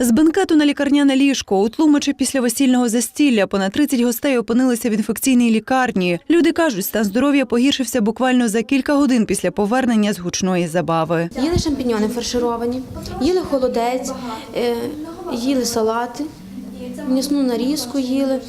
З бенкету на лікарняне ліжко у тлумачі після весільного застілля понад 30 гостей опинилися в інфекційній лікарні. Люди кажуть, стан здоров'я погіршився буквально за кілька годин після повернення з гучної забави. Їли шампіньони фаршировані, їли холодець, е, їли салати, м'ясну нарізку їли,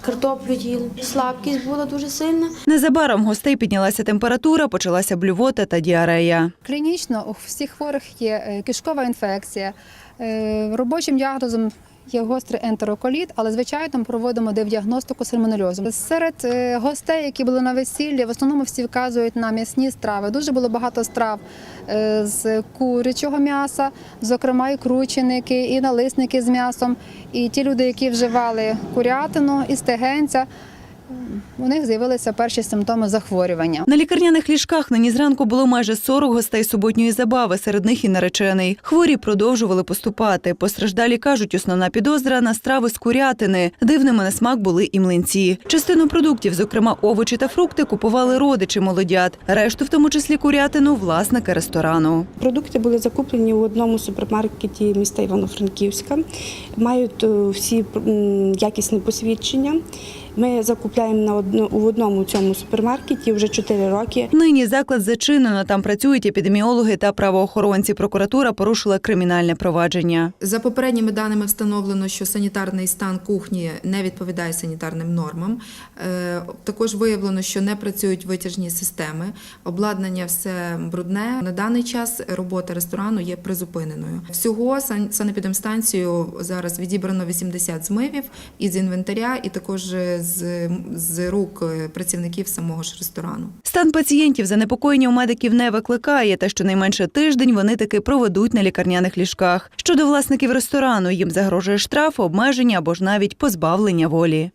картоплю їли. Слабкість була дуже сильна. Незабаром гостей піднялася температура, почалася блювота та діарея. Клінічно у всіх хворих є е, кишкова інфекція. Е, Робочим діагнозом є гострий ентероколіт, але звичайно проводимо діагностику сальмонельозу. Серед е, гостей, які були на весіллі, в основному всі вказують на м'ясні страви. Дуже було багато страв е, з курячого м'яса, зокрема і крученики, і налисники з м'ясом. І ті люди, які вживали курятину і стегенця, у них з'явилися перші симптоми захворювання. На лікарняних ліжках нині зранку було майже 40 гостей суботньої забави, серед них і наречений. Хворі продовжували поступати. Постраждалі кажуть, основна підозра на страви з курятини. Дивними на смак були і млинці. Частину продуктів, зокрема овочі та фрукти, купували родичі молодят. Решту, в тому числі курятину, власники ресторану. Продукти були закуплені у одному супермаркеті міста Івано-Франківська. Мають е, всі якісні посвідчення. Ми закупляємо на одно, у одному цьому супермаркеті вже 4 роки. Нині заклад зачинено. Там працюють епідеміологи та правоохоронці. Прокуратура порушила кримінальне провадження. За попередніми даними встановлено, що санітарний стан кухні не відповідає санітарним нормам. Е, Також виявлено, що не працюють витяжні системи. Обладнання все брудне. На даний час робота ресторану є призупиненою. Всього сан- санепідемстанцію зараз відібрано 80 змивів із інвентаря і також з, з рук е, працівників самого ж ресторану. Стан пацієнтів занепокоєння у медиків не викликає, та щонайменше тиждень вони таки проведуть на лікарняних ліжках. Щодо власників ресторану, їм загрожує штраф, обмеження або ж навіть позбавлення волі.